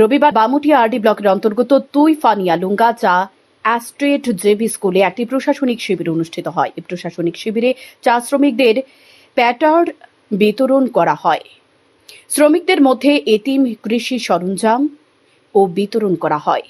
রবিবার বামুটিয়া আরডি ব্লকের অন্তর্গত তুই ফানিয়া লুঙ্গা চা অ্যাস্ট্রেট জেবি স্কুলে একটি প্রশাসনিক শিবির অনুষ্ঠিত হয়। এই প্রশাসনিক শিবিরে চা শ্রমিকদের প্যাটার বিতরণ করা হয়। শ্রমিকদের মধ্যে এতিম কৃষি সরঞ্জাম ও বিতরণ করা হয়।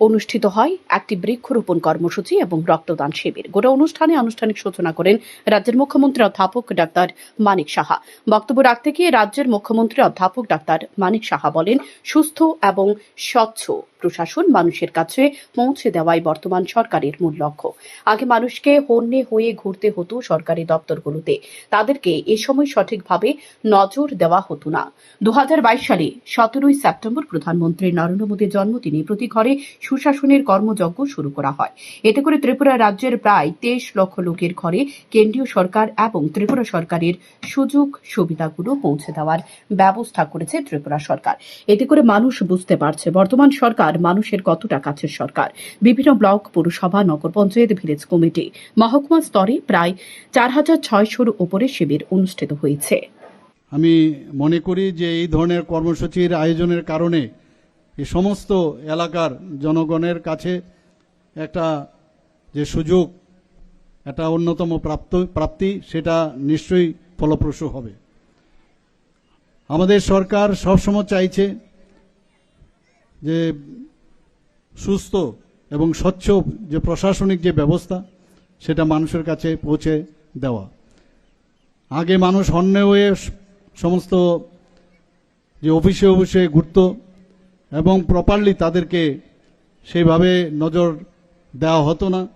অনুষ্ঠিত হয় একটি বৃক্ষরোপণ কর্মসূচি এবং রক্তদান শিবির। গোটা অনুষ্ঠানে আনুষ্ঠানিক সূচনা করেন রাজ্যের মুখ্যমন্ত্রী অধ্যাপক ডাক্তার মানিক সাহা। বক্তব্য রাখতে গিয়ে রাজ্যের মুখ্যমন্ত্রী অধ্যাপক ডাক্তার মানিক সাহা বলেন, সুস্থ এবং স্বচ্ছ প্রশাসন মানুষের কাছে পৌঁছে দেওয়াই বর্তমান সরকারের মূল লক্ষ্য। আগে মানুষকে হন্যে হয়ে ঘুরতে হতো সরকারি দপ্তরগুলোতে। তাদেরকে এ সময় সঠিকভাবে নজর দেওয়া হতো না। দু হাজার বাইশ সালে সতেরোই সেপ্টেম্বর প্রধানমন্ত্রী নরেন্দ্র মোদীর জন্মদিনে প্রতি ঘরে সুশাসনের কর্মযজ্ঞ শুরু করা হয়। এতে করে ত্রিপুরা রাজ্যের প্রায় তেইশ লক্ষ লোকের ঘরে কেন্দ্রীয় সরকার এবং ত্রিপুরা সরকারের সুযোগ সুবিধাগুলো পৌঁছে দেওয়ার ব্যবস্থা করেছে ত্রিপুরা সরকার। এতে করে মানুষ বুঝতে পারছে, বর্তমান সরকার মানুষের কতটা কাছের সরকার। বিভিন্ন ব্লক, পৌরসভা, নগর পঞ্চায়েত, ভিলেজ কমিটি, মহকুমা স্তরে প্রায় চার হাজার ছয়শোর উপরে শিবির অনুষ্ঠিত হয়েছে। আমি মনে করি যে এই ধরনের কর্মসূচির আয়োজনের কারণে এই সমস্ত এলাকার জনগণের কাছে একটা যে সুযোগ, একটা অন্যতম প্রাপ্ত, প্রাপ্তি, সেটা নিশ্চয়ই ফলপ্রসূ হবে। আমাদের সরকার সবসময় চাইছে যে সুস্থ এবং স্বচ্ছ যে প্রশাসনিক যে ব্যবস্থা, সেটা মানুষের কাছে পৌঁছে দেওয়া। আগে মানুষ হন্যে হয়ে সমস্ত যে অফিসে অফিসে ঘুরত এবং প্রপারলি তাদেরকে সেইভাবে নজর দেওয়া হতো না।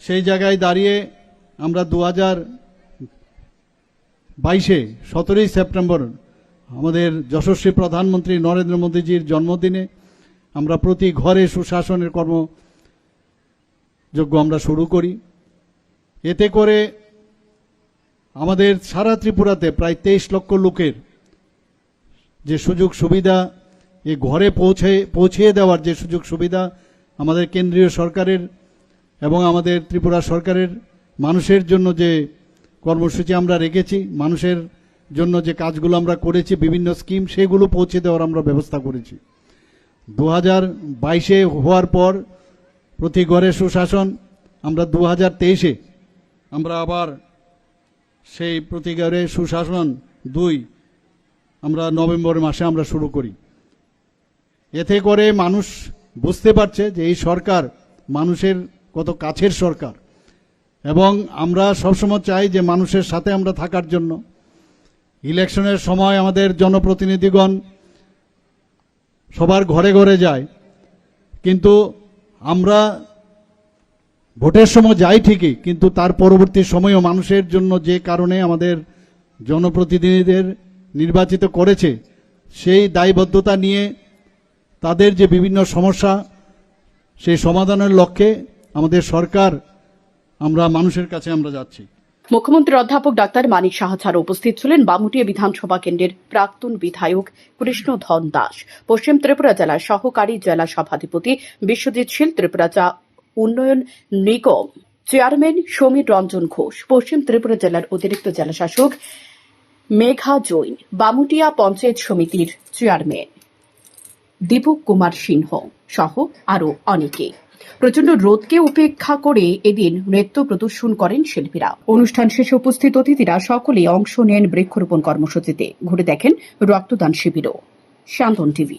সেই জায়গায় দাঁড়িয়ে আমরা দু হাজার বাইশে সতেরোই সেপ্টেম্বর আমাদের যশস্বী প্রধানমন্ত্রী নরেন্দ্র মোদীজির জন্মদিনে আমরা প্রতি ঘরে সুশাসনের কর্মযজ্ঞ আমরা শুরু করি। এতে করে আমাদের সারা ত্রিপুরাতে প্রায় তেইশ লক্ষ লোকের যে সুযোগ সুবিধা এই ঘরে পৌঁছে, পৌঁছিয়ে দেওয়ার যে সুযোগ সুবিধা আমাদের কেন্দ্রীয় সরকারের এবং আমাদের ত্রিপুরা সরকারের মানুষের জন্য যে কর্মসূচি আমরা রেখেছি, মানুষের জন্য যে কাজগুলো আমরা করেছি, বিভিন্ন স্কিম, সেগুলো পৌঁছে দেওয়ার আমরা ব্যবস্থা করেছি। দু হাজার বাইশে হওয়ার পর প্রতি ঘরে সুশাসন, আমরা দু হাজার তেইশে আমরা আবার সেই প্রতিকারে সুশাসন দুই আমরা নভেম্বর মাসে আমরা শুরু করি। এতে করে মানুষ বুঝতে পারছে যে এই সরকার মানুষের কত কাছের সরকার। এবং আমরা সবসময় চাই যে মানুষের সাথে আমরা থাকার জন্য। ইলেকশনের সময় আমাদের জনপ্রতিনিধিগণ সবার ঘরে ঘরে যায়। কিন্তু আমরা ভোটের সময় যাই ঠিকই, কিন্তু তার পরবর্তী সময়ও মানুষের জন্য যে কারণে আমাদের জনপ্রতিনিধিদের নির্বাচিত করেছে, সেই দায়বদ্ধতা নিয়ে তাদের যে বিভিন্ন সমস্যা, সেই সমাধানের লক্ষ্যে আমাদের সরকার, আমরা মানুষের কাছে আমরা যাচ্ছি। মুখ্যমন্ত্রী অধ্যাপক ডাক্তার মানিক সাহা ছাড়া উপস্থিত ছিলেন বামুটিয়া বিধানসভা কেন্দ্রের প্রাক্তন বিধায়ক কৃষ্ণধন দাস। পশ্চিম ত্রিপুরা জেলার সহকারী জেলা সভাধিপতি বিশ্বজিৎ শীল, ত্রিপুরা চা উন্নয়ন নিগম চেয়ারম্যান সমীর রঞ্জন ঘোষ, পশ্চিম ত্রিপুরা জেলার অতিরিক্ত জেলাশাসক মেঘা জৈন, বামুটিয়া পঞ্চায়েত সমিতির চেয়ারম্যান। দীপক কুমার সিংহ সহ আরও অনেকে। প্রচণ্ড রোদকে উপেক্ষা করে এদিন নৃত্য প্রদর্শন করেন শিল্পীরা। অনুষ্ঠান শেষে উপস্থিত অতিথিরা সকলে অংশ নেন বৃক্ষরোপণ কর্মসূচিতে। ঘুরে দেখেন রক্তদান শিবিরও। শান্তন টিভি।